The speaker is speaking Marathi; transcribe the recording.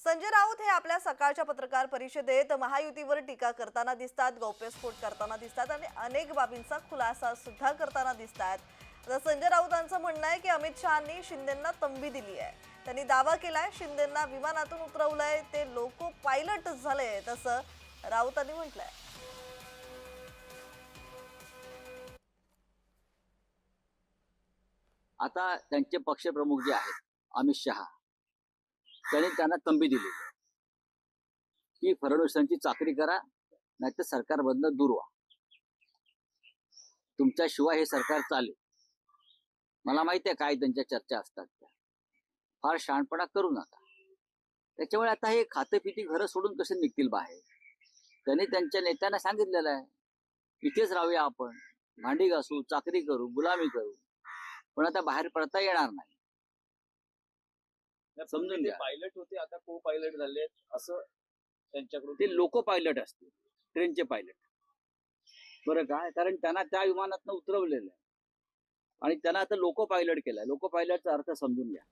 संजय राऊत हे आपल्या सकाळच्या पत्रकार परिषदेत महायुतीवर टीका करताना दिसतात गौप्यस्फोट करताना दिसतात आणि अनेक बाबींचा खुलासा सुद्धा करताना दिसतात आता संजय राऊतांचं म्हणणं आहे की अमित शहानी शिंदेंना तंबी दिली आहे. त्यांनी दावा केलाय शिंदेंना विमानातून उतरवलंय ते लोको पायलट झाले तसं राऊतांनी म्हटलंय. आता त्यांचे पक्षप्रमुख जे आहेत अमित शहा त्यांनी त्यांना तंबी दिली. की फडणवीसांची चाकरी करा नाहीतर सरकार बंद दूर व्हा. तुमच्याशिवाय हे सरकार चालेल. मला माहिती आहे काय त्यांच्या चर्चा असतात त्या. फार शहाणपणा करू नका. त्याच्यामुळे आता हे खातं पिती घरं सोडून कसे निघतील बाहेर? त्यांनी त्यांच्या नेत्यांना सांगितलेलं आहे. इथेच राहूया आपण. भांडी घासू चाकरी करू गुलामी करू. पण आता बाहेर पडता येणार नाही. समजून घ्या. पायलट होते आता को पायलट झाले असं त्यांच्याकडून ते लोको पायलट असतील ट्रेनचे पायलट. बरं काय कारण त्यांना त्या विमानातनं उतरवलेलं आहे. आणि त्यांना आता लोको पायलट केलाय. लोको पायलटचा अर्थ समजून घ्या.